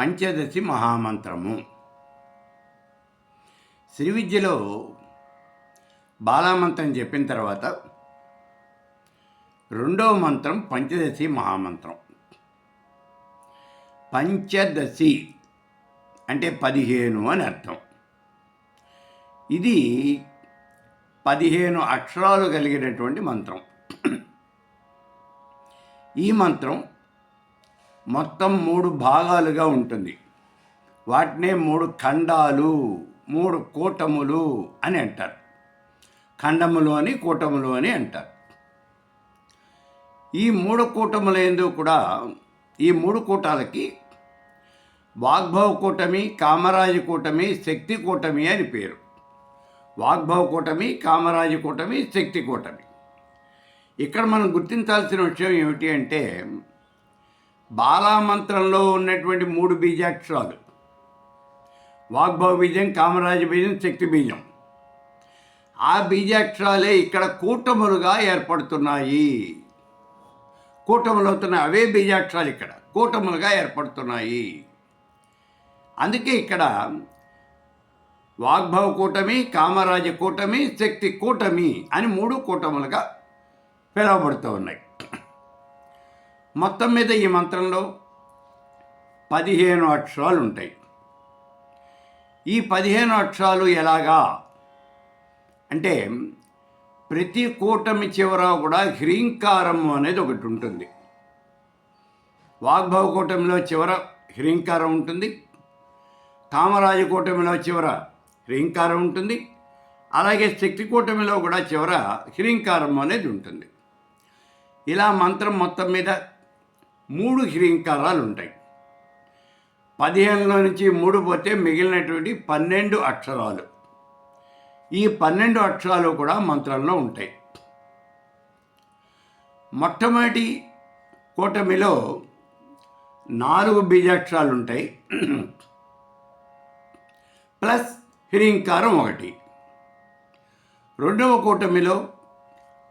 పంచదశి మహామంత్రము. శ్రీ విద్యలో బాలామంత్రం చెప్పిన తర్వాత రెండవ మంత్రం పంచదశి మహామంత్రం. పంచదశి అంటే పదిహేను అని అర్థం. ఇది పదిహేను అక్షరాలు కలిగినటువంటి మంత్రం. ఈ మంత్రం మొత్తం మూడు భాగాలుగా ఉంటుంది. వాటినే మూడు ఖండాలు మూడు కూటములు అని అంటారు. ఖండములు అని కూటములు అని అంటారు. ఈ మూడు కూటములందు కూడా ఈ మూడు కూటాలకి వాగ్భవ కూటమి కామరాజు కూటమి శక్తి కూటమి అని పేరు. వాగ్భవ కూటమి కామరాజు కూటమి శక్తి కూటమి. ఇక్కడ మనం గుర్తించాల్సిన విషయం ఏమిటి అంటే బాలామంత్రంలో ఉన్నటువంటి మూడు బీజాక్షరాలు. వాగ్భవ బీజం కామరాజ బీజం శక్తి బీజం. ఆ బీజాక్షరాలే ఇక్కడ కూటములుగా ఏర్పడుతున్నాయి. కూటములు అవుతున్నాయి అవే బీజాక్షరాలు ఇక్కడ. కూటములుగా ఏర్పడుతున్నాయి. అందుకే ఇక్కడ వాగ్భవ కూటమి కామరాజ కూటమి శక్తి కూటమి అని మూడు కూటములుగా పిలువబడుతూ ఉన్నాయి. మొత్తం మీద ఈ మంత్రంలో పదిహేను అక్షరాలు ఉంటాయి. ఈ పదిహేను అక్షరాలు ఎలాగా? అంటే ప్రతి కూటమి చివర కూడా హ్రీంకారము అనేది ఒకటి ఉంటుంది. వాగ్భవ కూటమిలో చివర హ్రీంకారం ఉంటుంది. కామరాజు కూటమిలో చివర హ్రీంకారం ఉంటుంది. అలాగే శక్తి కూటమిలో కూడా చివర హ్రీంకారం అనేది ఉంటుంది. ఇలా మంత్రం మొత్తం మీద మూడు హ్రీంకారాలు ఉంటాయి. పదిహేనులో నుంచి మూడు పోతే మిగిలినటువంటి పన్నెండు అక్షరాలు. ఈ పన్నెండు అక్షరాలు కూడా మంత్రంలో ఉంటాయి. మొట్టమొదటి కూటమిలో నాలుగు బీజాక్షరాలు ఉంటాయి. ప్లస్ హిరింకారం ఒకటి. రెండవ కూటమిలో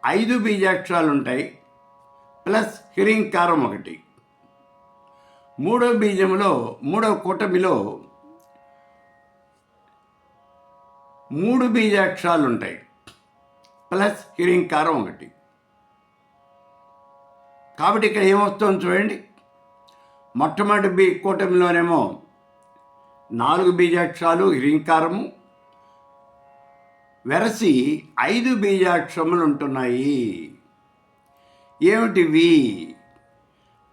ఐదు బీజాక్షరాలు ఉంటాయి. ప్లస్ హిరింకారం ఒకటి. మూడవ బీజంలో మూడవ కూటమిలో మూడు బీజాక్షరాలు ఉంటాయి ప్లస్ హిరింకారం ఒకటి. కాబట్టి ఇక్కడ ఏమొస్తుంది చూడండి. మొట్టమొదటి బీ కూటమిలోనేమో నాలుగు బీజాక్షరాలు హిరింకారము వెరసి ఐదు బీజాక్షరములు ఉంటున్నాయి ఏమిటివి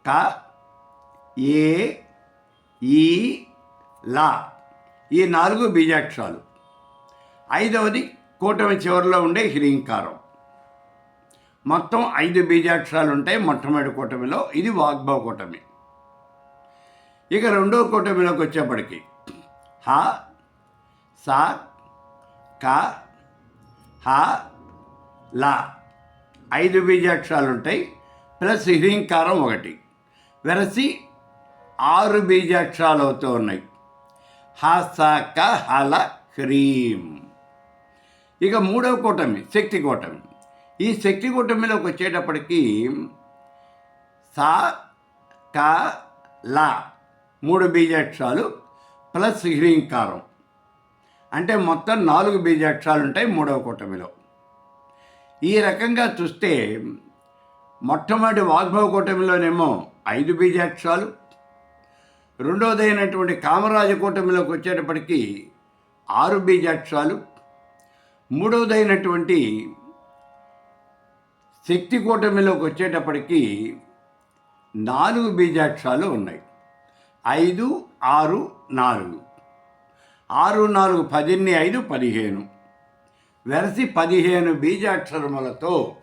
క ఏ ఈ లా. ఈ నాలుగు బీజాక్షరాలు. ఐదవది కూటమి చివరిలో ఉండే హ్రీంకారం మొత్తం ఐదు బీజాక్షరాలు ఉంటాయి మొట్టమొదటి కూటమిలో. ఇది వాగ్భవ కూటమి. ఇక రెండో కూటమిలోకి వచ్చేప్పటికి. హ స క హ లా. ఐదు బీజాక్షరాలు ఉంటాయి ప్లస్ హ్రీంకారం ఒకటి. వెరసి ఆరు బీజాక్షరాలు అవుతూ ఉన్నాయి. హ స క హల హ్రీం ఇక మూడవ కూటమి శక్తి కూటమి. ఈ శక్తి కూటమిలోకి వచ్చేటప్పటికి సా క లా మూడు బీజాక్షరాలు ప్లస్ హ్రీంకారం అంటే మొత్తం నాలుగు బీజాక్షరాలు ఉంటాయి మూడవ కూటమిలో. ఈ రకంగా చూస్తే మొట్టమొదటి వాగ్భవ కూటమిలోనేమో ఐదు బీజాక్షరాలు రెండవదైనటువంటి కామరాజ కూటమిలోకి వచ్చేటప్పటికీ ఆరు బీజాక్షరాలు. మూడవదైనటువంటి శక్తి కూటమిలోకి వచ్చేటప్పటికీ నాలుగు బీజాక్షరాలు ఉన్నాయి. ఐదు ఆరు నాలుగు. ఆరు నాలుగు పదిన్ని ఐదు పదిహేను. వెరసి పదిహేను బీజాక్షరములతో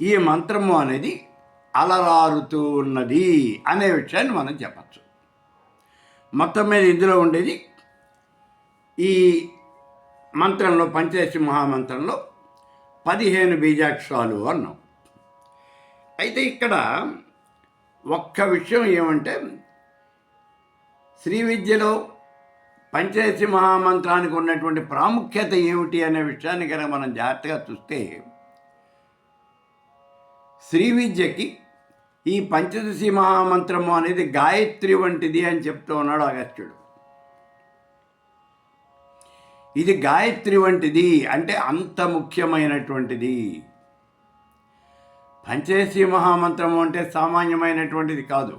ఈ మంత్రము అనేది అలరారుతూ ఉన్నది అనే విషయాన్ని మనం చెప్పచ్చు. మొత్తం మీద ఇందులో ఉండేది ఈ మంత్రంలో పంచదశి మహామంత్రంలో పదిహేను బీజాక్షరాలు అన్నాం. అయితే ఇక్కడ ఒక్క విషయం ఏమంటే శ్రీ విద్యలో పంచదశి మహామంత్రానికి ఉన్నటువంటి ప్రాముఖ్యత ఏమిటి అనే విషయాన్ని కనుక మనం జాగ్రత్తగా చూస్తే శ్రీ విద్యకి ఈ పంచదశి మహామంత్రము అనేది గాయత్రి వంటిది అని చెప్తూ ఉన్నాడు అగస్త్యుడు ఇది గాయత్రి వంటిది అంటే అంత ముఖ్యమైనటువంటిది. పంచదశి మహామంత్రము అంటే సామాన్యమైనటువంటిది కాదు.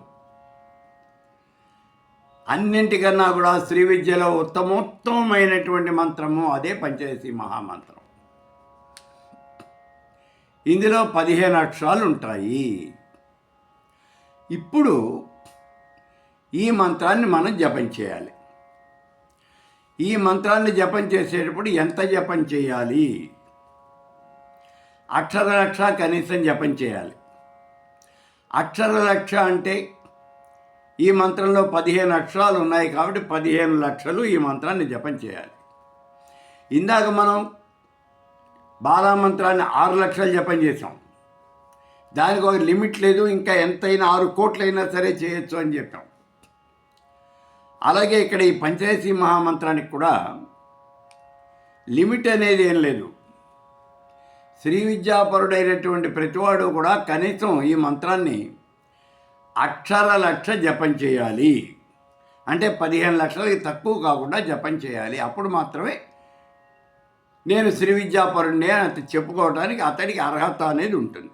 అన్నింటికన్నా కూడా శ్రీ విద్యలో ఉత్తమోత్తమైనటువంటి మంత్రము అదే పంచదశి మహామంత్రం. ఇందులో పదిహేను అక్షరాలు ఉంటాయి. ఇప్పుడు ఈ మంత్రాన్ని మనం జపం చేయాలి. ఈ మంత్రాన్ని జపం చేసేటప్పుడు ఎంత జపం చేయాలి? అక్షర లక్ష కనీసం జపం చేయాలి. అక్షర లక్ష అంటే ఈ మంత్రంలో పదిహేను అక్షరాలు ఉన్నాయి కాబట్టి పదిహేను లక్షలు ఈ మంత్రాన్ని జపం చేయాలి. ఇందాక మనం బాలామంత్రాన్ని ఆరు లక్షలు జపం చేసాం దానికి ఒక లిమిట్ లేదు ఇంకా ఎంతైనా ఆరు కోట్లైనా సరే చేయొచ్చు అని చెప్పాం. అలాగే ఇక్కడ ఈ పంచాయతీ మహామంత్రానికి కూడా లిమిట్ అనేది ఏం లేదు. శ్రీ విద్యాపరుడైనటువంటి ప్రతివాడు కూడా కనీసం ఈ మంత్రాన్ని అక్షర లక్ష జపం చేయాలి. అంటే పదిహేను లక్షలకి తక్కువ కాకుండా జపం చేయాలి. అప్పుడు మాత్రమే నేను శ్రీ విద్యాపరుణ్ణి అని చెప్పుకోవడానికి అతడికి అర్హత అనేది ఉంటుంది.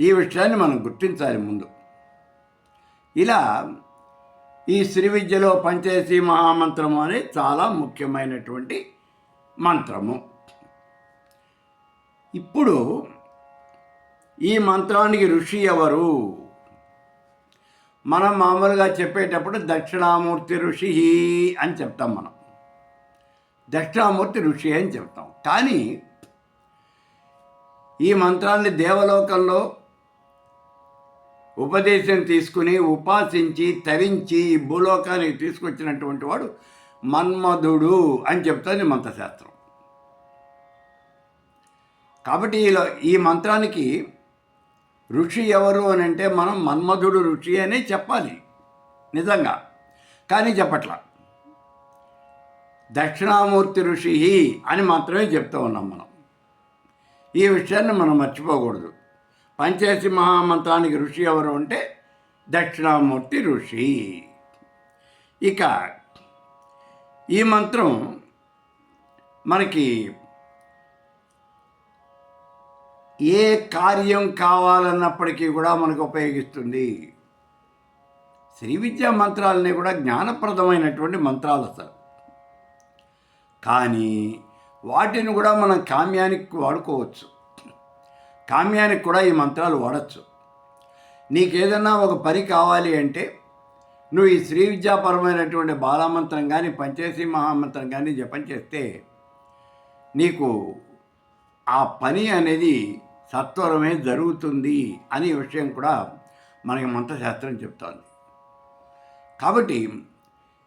ఈ విషయాన్ని మనం గుర్తించాలి ముందు. ఇలా ఈ శ్రీ విద్యలో పంచేసి మహామంత్రము అనేది చాలా ముఖ్యమైనటువంటి మంత్రము. ఇప్పుడు ఈ మంత్రానికి ఋషి ఎవరు? మనం మామూలుగా చెప్పేటప్పుడు దక్షిణామూర్తి ఋషి అని చెప్తాం మనం. దక్షిణామూర్తి ఋషి అని చెప్తాం. కానీ ఈ మంత్రాన్ని దేవలోకంలో ఉపదేశం తీసుకుని ఉపాసించి తరించి ఈ భూలోకానికి తీసుకొచ్చినటువంటి వాడు మన్మధుడు అని చెప్తుంది మంత్రశాస్త్రం. కాబట్టి ఇలా ఈ మంత్రానికి ఋషి ఎవరు అని అంటే మనం మన్మధుడు ఋషి అనే చెప్పాలి నిజంగా. కానీ చెప్పట్ల. దక్షిణామూర్తి ఋషి అని మాత్రమే చెప్తూ ఉన్నాం మనం. ఈ విషయాన్ని మనం మర్చిపోకూడదు. పంచాయతీ మహామంత్రానికి ఋషి ఎవరు అంటే దక్షిణామూర్తి ఋషి. ఇక ఈ మంత్రం మనకి ఏ కార్యం కావాలన్నప్పటికీ కూడా మనకు ఉపయోగిస్తుంది. శ్రీ విద్యా మంత్రాలని కూడా జ్ఞానప్రదమైనటువంటి మంత్రాలు అసలు. కానీ వాటిని కూడా మనం కామ్యానికి వాడుకోవచ్చు. కామ్యానికి కూడా ఈ మంత్రాలు వాడచ్చు. నీకేదన్నా ఒక పని కావాలి అంటే నువ్వు ఈ శ్రీ విద్యాపరమైనటువంటి బాలామంత్రం కానీ పంచేసి మహామంత్రం కానీ జపం చేస్తే నీకు ఆ పని అనేది సత్వరమే జరుగుతుంది అనే విషయం కూడా మనకి మంత్రశాస్త్రం చెప్తోంది. కాబట్టి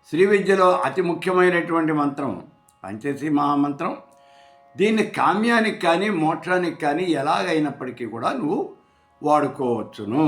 శ్రీ విద్యలో అతి ముఖ్యమైనటువంటి మంత్రం పంచేసి మహామంత్రం దీన్ని కామ్యానికి కానీ మోక్షానికి కానీ ఎలాగైనప్పటికీ కూడా నువ్వు వాడుకోవచ్చును.